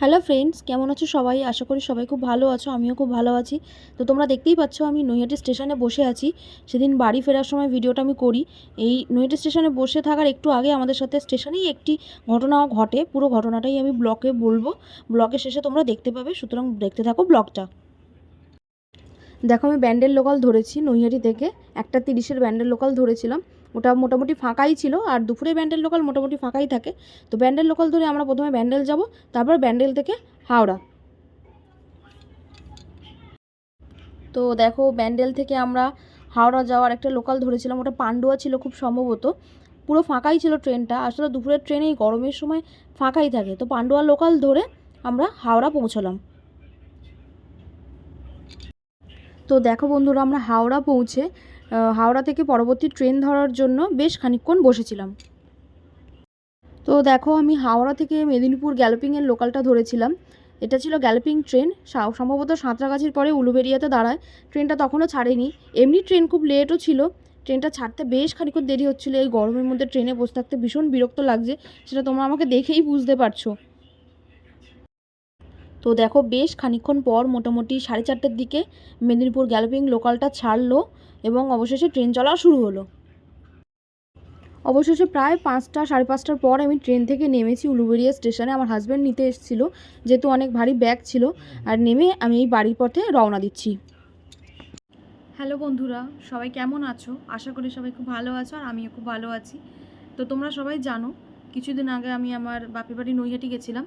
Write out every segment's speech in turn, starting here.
Hello friends কেমন আছো সবাই? আশা করি সবাই খুব ভালো আছো, আমিও খুব ভালো আছি। তো তোমরা দেখতেই পাচ্ছ, আমি নৈহাটি স্টেশনে বসে আছি। সেদিন বাড়ি ফেরার সময় ভিডিওটা আমি করি। এই নৈহাটি স্টেশনে বসে থাকার একটু আগে আমাদের সাথে স্টেশনেই একটি ঘটনা ঘটে। পুরো ঘটনাটাই আমি ব্লকে বলব। ব্লকের শেষে তোমরা দেখতে পাবে, সুতরাং দেখতে থাকো ব্লগটা। দেখো, আমি ব্যান্ডেল লোকাল ধরেছি নৈহাটি থেকে। একটা তিরিশের ব্যান্ডেল লোকাল ধরেছিলাম। ওটা মোটামুটি ফাঁকাই ছিল, আর দুপুরে ব্যান্ডেল লোকাল মোটামুটি ফাঁকাই থাকে। তো ব্যান্ডেল লোকাল ধরে আমরা প্রথমে ব্যান্ডেল যাব, তারপর ব্যান্ডেল থেকে হাওড়া। তো দেখো, ব্যান্ডেল থেকে আমরা হাওড়া যাওয়ার একটা লোকাল ধরেছিলাম, ওটা পান্ডুয়া ছিল খুব সম্ভবত। পুরো ফাঁকাই ছিল ট্রেনটা, আসলে দুপুরের ট্রেনে এই গরমের সময় ফাঁকাই থাকে। তো পান্ডুয়া লোকাল ধরে আমরা হাওড়া পৌঁছলাম। তো দেখো বন্ধুরা, আমরা হাওড়া পৌঁছে হাওড়া থেকে পরবর্তী ট্রেন ধরার জন্য বেশ খানিকক্ষণ বসেছিলাম। তো দেখো, আমি হাওড়া থেকে মেদিনীপুর গ্যালোপিংয়ের লোকালটা ধরেছিলাম। এটা ছিল গ্যালোপিং ট্রেন সম্ভবত সাঁতরাগাছির পরে উলুবেরিয়াতে দাঁড়ায়। ট্রেনটা তখনও ছাড়েনি। এমনি ট্রেন খুব লেটও ছিল। ট্রেনটা ছাড়তে বেশ খানিকক্ষণ দেরি হচ্ছিল। এই গরমের মধ্যে ট্রেনে বসে থাকতে ভীষণ বিরক্ত লাগছে। সেটা তোমরা আমাকে দেখেই বুঝতে পারছ। তো দেখো বেশ খানিকক্ষণ পর মোটামুটি সাড়ে চারটের দিকে মেদিনীপুর গ্যালোপিং লোকালটা ছাড়লো এবং অবশেষে ট্রেন চলা শুরু হলো। অবশেষে প্রায় পাঁচটা, সাড়ে পাঁচটার পর আমি ট্রেন থেকে নেমেছি উলুবেরিয়া স্টেশনে আমার হাজব্যান্ড নিতে এসেছিল, যেহেতু অনেক ভারী ব্যাগ ছিল, আর নেমে আমি এই বাড়ির পথে রওনা দিচ্ছি। হ্যালো বন্ধুরা, সবাই কেমন আছো? আশা করি সবাই খুব ভালো আছো আর আমিও খুব ভালো আছি। তো তোমরা সবাই জানো, কিছুদিন আগে আমি আমার বাপের বাড়ি নৈহাটি গেছিলাম।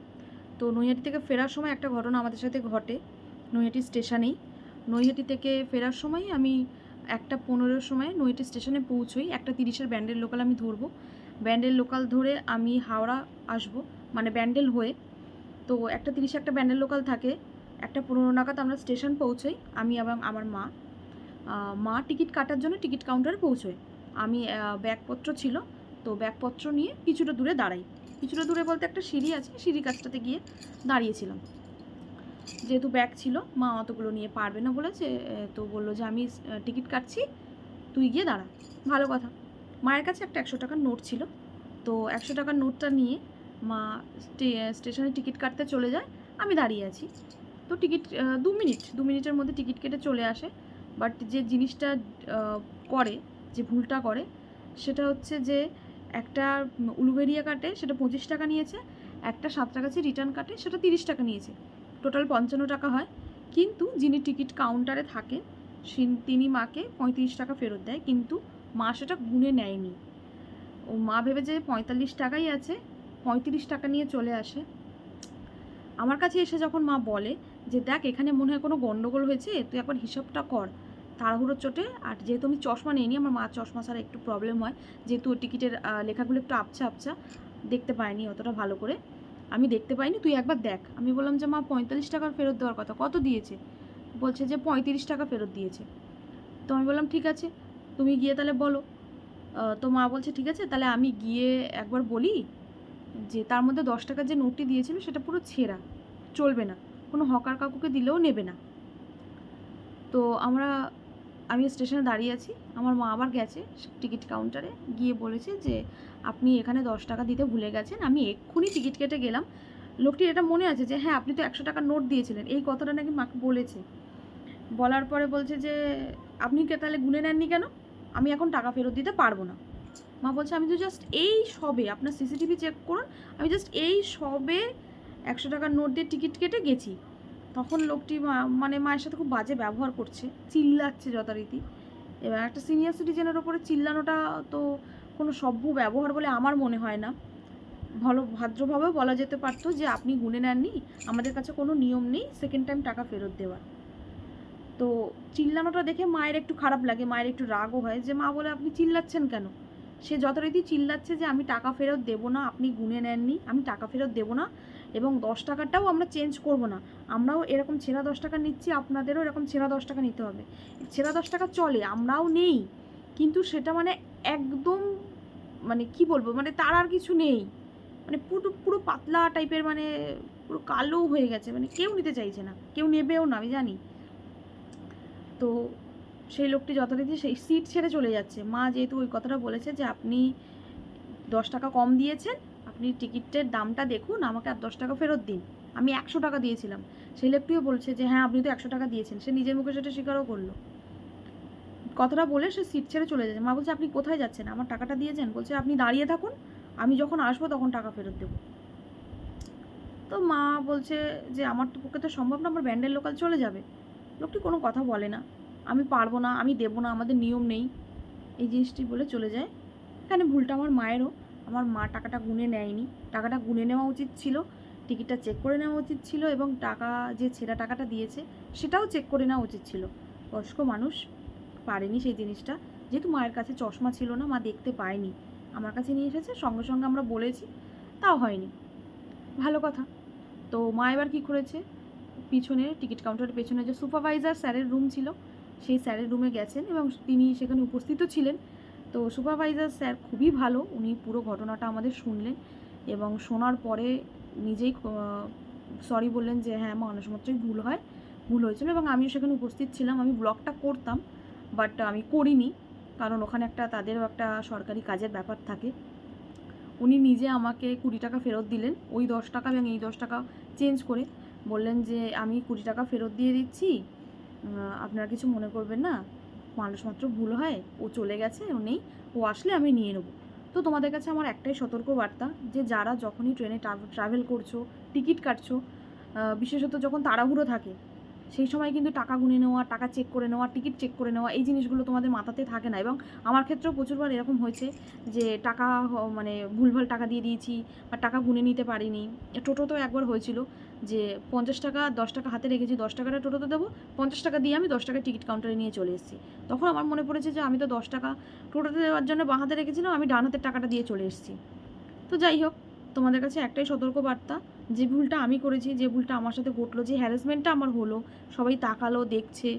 তো নৈহাটি থেকে ফেরার সময় একটা ঘটনা আমাদের সাথে ঘটে। নৈহাটি স্টেশনেই। নৈহাটি থেকে ফেরার সময় আমি একটা পনেরোর সময় নৈহাটি স্টেশনে পৌঁছোই। একটা তিরিশের ব্যান্ডেল লোকাল আমি ধরবো। ব্যান্ডেল লোকাল ধরে আমি হাওড়া আসব মানে ব্যান্ডেল হয়ে। তো একটা তিরিশে একটা ব্যান্ডেল লোকাল থাকে। একটা পনেরো নাগাদ আমরা স্টেশন পৌঁছই, আমি এবং আমার মা। মা টিকিট কাটার জন্য টিকিট কাউন্টারে পৌঁছোয়। আমি ব্যাগপত্র ছিল, তো ব্যাগপত্র নিয়ে কিছুটা দূরে দাঁড়াই। কিছুটা দূরে বলতে একটা সিঁড়ি আছে, সিঁড়ি কাছটাতে গিয়ে দাঁড়িয়েছিলাম। যেহেতু ব্যাগ ছিল, মা অতগুলো নিয়ে পারবে না বলেছে তো বলল যে আমি টিকিট কাটছি, তুই গিয়ে দাঁড়া। ভালো কথা। মায়ের কাছে একটা একশো টাকার নোট ছিল, তো একশো টাকার নোটটা নিয়ে মা স্টে- স্টেশনে টিকিট কাটতে চলে যায়, আমি দাঁড়িয়ে আছি। তো টিকিট দু মিনিট, দু মিনিটের মধ্যে টিকিট কেটে চলে আসে। বাট যে জিনিসটা করে, যে ভুলটা করে, সেটা হচ্ছে যে একটা উলুবেরিয়া কাটে, সেটা পঁচিশ টাকা নিয়েছে, একটা সাঁতরাগাছি রিটার্ন কাটে, সেটা তিরিশ টাকা নিয়েছে। টোটাল পঞ্চান্ন টাকা হয়। কিন্তু যিনি টিকিট কাউন্টারে থাকে তিনি মাকে পঁয়ত্রিশ টাকা ফেরত দেয়, কিন্তু মা সেটা গুনে নেয়নি। ও মা ভেবে যে পঁয়তাল্লিশ টাকাই আছে, পঁয়ত্রিশ টাকা নিয়ে চলে আসে। আমার কাছে এসে যখন মা বলে যে, দেখ, এখানে মনে হয় কোনো গণ্ডগোল হয়েছে, তুই একবার হিসাবটা কর। তাড়াহুড়োর চোটে। আর যেহেতু আমি চশমা নিইনি, আমার মা চশমা ছাড়া একটু প্রবলেম হয়। যেহেতু টিকিটের লেখাগুলো একটু আবছা আবছা, দেখতে পাইনি অতটা ভালো করে। আমি দেখতে পাইনি, তুই একবার দেখ। আমি বললাম যে, মা, পঁয়তাল্লিশ টাকার ফেরত দেওয়ার কথা, কত দিয়েছে? বলছে যে, পঁয়ত্রিশ টাকা ফেরত দিয়েছে। তো আমি বললাম, ঠিক আছে, তুমি গিয়ে তাহলে বলো। তো মা বলছে, ঠিক আছে, তাহলে আমি গিয়ে একবার বলি যে, তার মধ্যে দশ টাকার যে নোটটি দিয়েছিল, সেটা পুরো ছেঁড়া, চলবে না। কোনো হকার কাকুকে দিলেও নেবে না। তো আমরা আমি স্টেশনে দাঁড়িয়ে আছি। আমার মা আবার গেছে টিকিট কাউন্টারে। গিয়ে বলেছে যে, আপনি এখানে দশ টাকা দিতে ভুলে গেছেন। আমি এক্ষুনি টিকিট কেটে গেলাম। লোকটির এটা মনে আছে যে হ্যাঁ আপনি তো একশো টাকার নোট দিয়েছিলেন। এই কথাটা নাকি মাকে বলেছে। বলার পরে বলছে যে, আপনি কে তাহলে গুনে নেননি কেন? আমি এখন টাকা ফেরত দিতে পারব না। মা বলছে, আমি তো জাস্ট এই সবে, আপনার সিসিটিভি চেক করুন, আমি জাস্ট এই সবে একশো টাকার নোট দিয়ে টিকিট কেটে গেছি। তখন লোকটি মানে মায়ের সাথে খুব বাজে ব্যবহার করছে, চিল্লাচ্ছে যথারীতি। এবার একটা সিনিয়র সিটিজেনের ওপরে চিল্লানোটা তো কোনো সভ্য ব্যবহার বলে আমার মনে হয় না। ভালো, ভদ্রভাবেও বলা যেতে পারতো যে আপনি গুনে নেননি, আমাদের কাছে কোনো নিয়ম নেই সেকেন্ড টাইম টাকা ফেরত দেওয়ার। তো চিল্লানোটা দেখে মায়ের একটু খারাপ লাগে, মায়ের একটু রাগও হয় যে মা বলে আপনি চিল্লাচ্ছেন কেন? সে যথারীতি চিল্লাচ্ছে যে আমি টাকা ফেরত দেবো না, আপনি গুনে নেননি, আমি টাকা ফেরত দেবো না এবং দশ টাকাটাও আমরা চেঞ্জ করব না। আমরাও এরকম ছেঁড়া দশ টাকা নিচ্ছি, আপনাদেরও এরকম ছেঁড়া দশ টাকা নিতে হবে। ছেঁড়া দশ টাকা চলে, আমরাও নেই। কিন্তু সেটা মানে একদম মানে কি বলব মানে তার আর কিছু নেই। মানে পুরো পুরো পাতলা টাইপের মানে পুরো কালো হয়ে গেছে। মানে কেউ নিতে চাইছে না, কেউ নেবেও না, আমি জানি। তো সেই লোকটি যথারীতি সেই সিট ছেড়ে চলে যাচ্ছে। মা যেহেতু ওই কথাটা বলেছে যে আপনি দশ টাকা কম দিয়েছেন আপনি টিকিটের দামটা দেখুন, আমাকে আর দশ টাকা ফেরত দিন। আমি একশো টাকা দিয়েছিলাম। সেই লোকটিও বলছে যে হ্যাঁ আপনি তো একশো টাকা দিয়েছেন। সে নিজের মুখে সেটা স্বীকারও করল। কথাটা বলে সে সিট ছেড়ে চলে যাচ্ছে মা বলছে, আপনি কোথায় যাচ্ছেন? আমার টাকাটা দিয়েছেন? বলছে, আপনি দাঁড়িয়ে থাকুন, আমি যখন আসব তখন টাকা ফেরত দেবো। তো মা বলছে যে, আমার তো পক্ষে তো সম্ভব না, আমার ব্যান্ডেল লোকাল চলে যাবে। লোকটি কোনো কথা বলে না। আমি পারব না, আমি দেবো না, আমাদের নিয়ম নেই। এই জিনিসটি বলে চলে যায়। এখানে ভুলটা আমার মায়েরও। আমার মা টাকাটা গুনে নেয়নি। টাকাটা গুনে নেওয়া উচিত ছিল, টিকিটটা চেক করে নেওয়া উচিত ছিল এবং টাকা, যে ছেঁড়া টাকাটা দিয়েছে সেটাও চেক করে নেওয়া উচিত ছিল। বয়স্ক মানুষ পারেনি সেই জিনিসটা। যেহেতু মায়ের কাছে চশমা ছিল না, মা দেখতে পায়নি। আমার কাছে নিয়ে এসেছে, সঙ্গে সঙ্গে আমরা বলেছি, তাও হয়নি। ভালো কথা। তো মা এবার কী করেছে? পিছনে টিকিট কাউন্টারের পেছনে যে সুপারভাইজার স্যারের রুম ছিল, সেই স্যারের রুমে গেছেন এবং তিনি সেখানে উপস্থিত ছিলেন। তো সুপারভাইজার স্যার খুবই ভালো, উনি পুরো ঘটনাটা আমাদের শুনলেন এবং শোনার পরে নিজেই সরি বললেন যে হ্যাঁ মানুষ মাত্রই ভুল হয়, ভুল হয়েছিল এবং আমিও সেখানে উপস্থিত ছিলাম, আমি ব্লগটা করতাম বাট আমি করিনি, কারণ ওখানে একটা তাদেরও একটা সরকারি কাজের ব্যাপার থাকে। উনি নিজে আমাকে কুড়ি টাকা ফেরত দিলেন, ওই দশ টাকা এবং এই দশ টাকা চেঞ্জ করে বললেন যে, আমি কুড়ি টাকা ফেরত দিয়ে দিচ্ছি আপনারা কিছু মনে করবেন না। মানুষ মাত্র ভুল হয়, ও চলে গেছে, ও নেই, ও আসলে আমি নিয়ে নেব। তো তোমাদের কাছে আমার একটাই সতর্ক বার্তা যে যারা যখনই ট্রেনে ট্রাভেল করছ, টিকিট কাটছো বিশেষত যখন তাড়াহুড়ো থাকে, সেই সময় কিন্তু টাকা গুনে নেওয়া, টাকা চেক করে নেওয়া টিকিট চেক করে নেওয়া, এই জিনিসগুলো তোমাদের মাথাতে থাকে না। এবং আমার ক্ষেত্রেও প্রচুরবার এরকম হয়েছে যে টাকা মানে ভুলভাল টাকা দিয়ে দিয়েছি বা টাকা গুনে নিতে পারিনি। টোটোতেও একবার হয়েছিল যে পঞ্চাশ টাকা, দশ টাকা হাতে রেখেছি, দশ টাকাটা টোটোতে দেবো, পঞ্চাশ টাকা দিয়ে আমি দশ টাকা টিকিট কাউন্টারে নিয়ে চলে এসেছি। তখন আমার মনে পড়েছে যে আমি তো দশ টাকা টোটোতে দেওয়ার জন্য বাঁ হাতে রেখেছিলাম, আমি ডান হাতের টাকাটা দিয়ে চলে এসেছি। তো যাই হোক, তোমাদের কাছে একটাই সতর্ক বার্তা, যে ভুলটা আমি করেছি, যে ভুলটা আমার সাথে ঘটলো, যে হ্যারাসমেন্টটা আমার হলো, সবাই তাকালো, দেখছে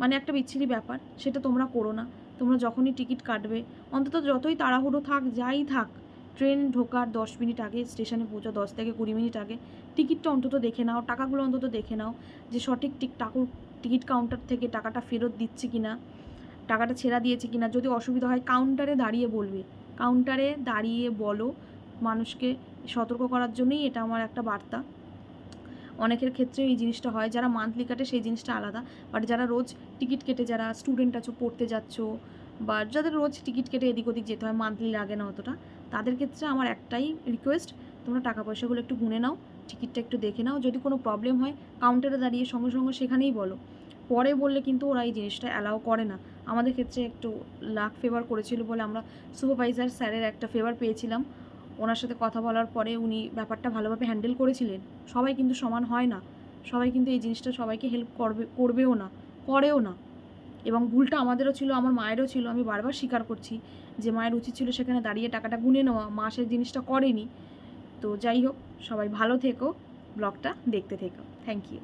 মানে একটা বিচ্ছিরি ব্যাপার, সেটা তোমরা করো না। তোমরা যখনই টিকিট কাটবে, অন্তত যতই তাড়াহুড়ো থাক, যাই থাক ট্রেন ঢোকার দশ মিনিট আগে, স্টেশনে পৌঁছো দশ থেকে কুড়ি মিনিট আগে, টিকিটটা অন্তত দেখে নাও, টাকাগুলো অন্তত দেখে নাও যে সঠিক টিক, টাকুর টিকিট কাউন্টার থেকে টাকাটা ফেরত দিচ্ছে কি না টাকাটা ছেঁড়া দিয়েছে কি না যদি অসুবিধা হয় কাউন্টারে দাঁড়িয়ে বলবে। কাউন্টারে দাঁড়িয়ে বলো মানুষকে সতর্ক করার জন্যই এটা আমার একটা বার্তা। অনেকের ক্ষেত্রে এই জিনিসটা হয়, যারা মান্থলি কাটে সেই জিনিসটা আলাদা বাট যারা রোজ টিকিট কেটে, যারা স্টুডেন্ট আছো, পড়তে যাচ্ছ, বা যাদের রোজ টিকিট কেটে এদিক ওদিক যেতে হয়, মান্থলি লাগে না অতটা তাদের ক্ষেত্রে আমার একটাই রিকোয়েস্ট তোমরা টাকা পয়সাগুলো একটু গুনে নাও টিকিটটা একটু দেখে নাও, যদি কোনো প্রবলেম হয় কাউন্টারে দাঁড়িয়ে সঙ্গে সঙ্গে সেখানেই বলো। পরে বললে কিন্তু ওরা এই জিনিসটা অ্যালাউ করে না। আমাদের ক্ষেত্রে একটু লাক ফেভার করেছিল বলে আমরা সুপারভাইজার স্যারের একটা ফেভার পেয়েছিলাম। ওনার সাথে কথা বলার পরে উনি ব্যাপারটা ভালোভাবে হ্যান্ডেল করেছিলেন। সবাই কিন্তু সমান হয় না। সবাই কিন্তু এই জিনিসটা সবাইকে হেল্প করবে, করবেও না, করেও না। এবং ভুলটা আমাদেরও ছিল, আমার মায়েরও ছিল, আমি বারবার স্বীকার করছি যে মায়ের উচিত ছিল সেখানে দাঁড়িয়ে টাকাটা গুনে নেওয়া, মা সেই জিনিসটা করেনি। তো যাই হোক, সবাই ভালো থেকো, ব্লগটা দেখতে থেকো। Thank you